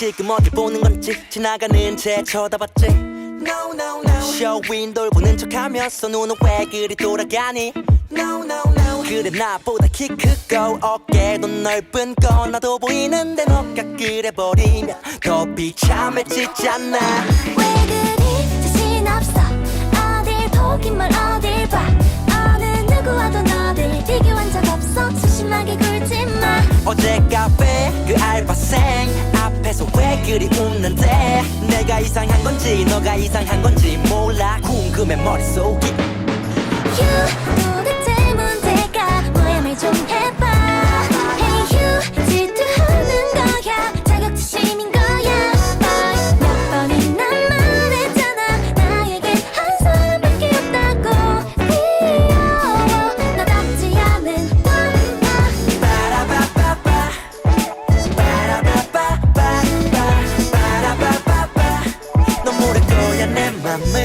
지금 어딜 보는 건지 지나가는 제 쳐다봤지. No no no. 쇼윈도를 보는 척하면서 눈은 왜 그리 돌아가니? No no no. 그래 나보다 키 크고 어깨도 넓은 거 나도 보이는데 너가 그래버리면 더 비참해지잖아. 왜 그리 자신 없어? 어딜 보기만 어딜 봐? 어느 누구와도 너를 비교한 적 없어. 소심하게 굴지 마. 어제 카페 그 알바생 앞에서 왜 그리 웃는데? 내가 이상한 건지 너가 이상한 건지 몰라. 궁금해 머릿속이. 휴 도대체 문제가 뭐야 말좀 맘을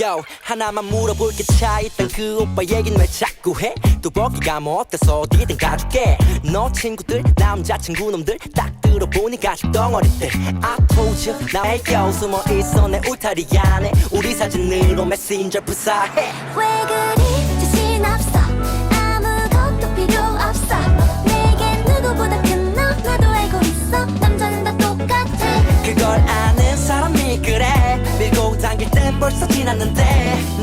Yo 하나만 물어볼게 차 있던 그 오빠 얘긴 왜 자꾸 해? 뚜벅이가 뭐 어때서 어디든 가줄게. 너 친구들 남자친구 놈들 딱 들어보니 가죽 덩어리들 I told you 나 애교 숨어. 있어? 내 울타리 안에 우리 사진으로 메신저 부사해. 왜 그리 벌써 지났는데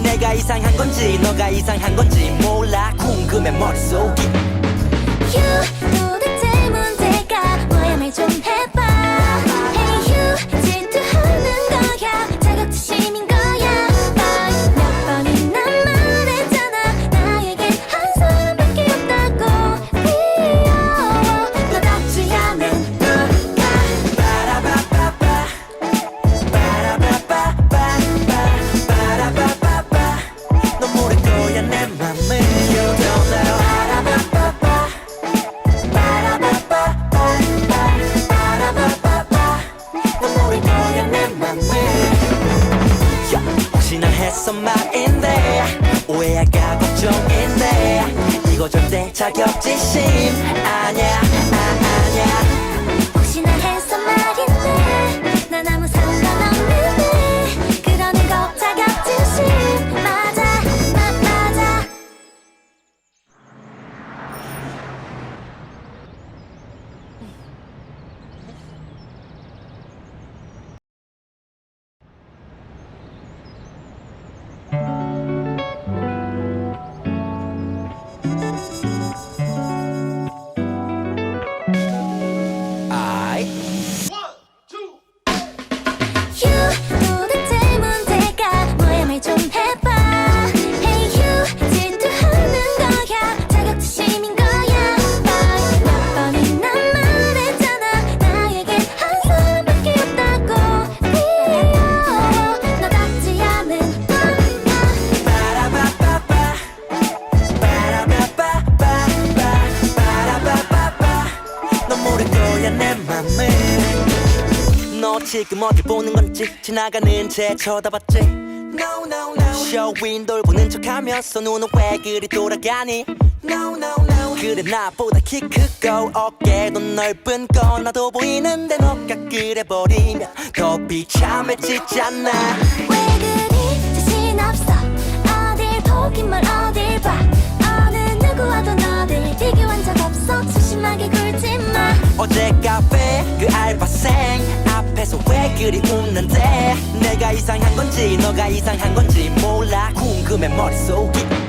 내가 이상한 건지 너가 이상한 건지 몰라 궁금해 머릿속이 휴 했어 말인데 오해할까 걱정인데 이거 절대 자격지심 아냐 아, 너 지금 어딜 보는 건지 지나가는 제 쳐다봤지. No no no. 쇼윈도를 보는 척하면서 눈은 왜 그리 돌아가니? No no no. 그래 나보다 키 크고 어깨도 넓은 거 나도 보이는데 너가 그래버리면 더 비참해지잖아 왜 그리 자신 없어? 어딜 보기만 어딜 봐? 어느 누구와도 너를 비교한 적 없어. 소심하게 굴지 마 그리 웃는데 내가 이상한 건지 너가 이상한 건지 몰라 궁금해 머릿속이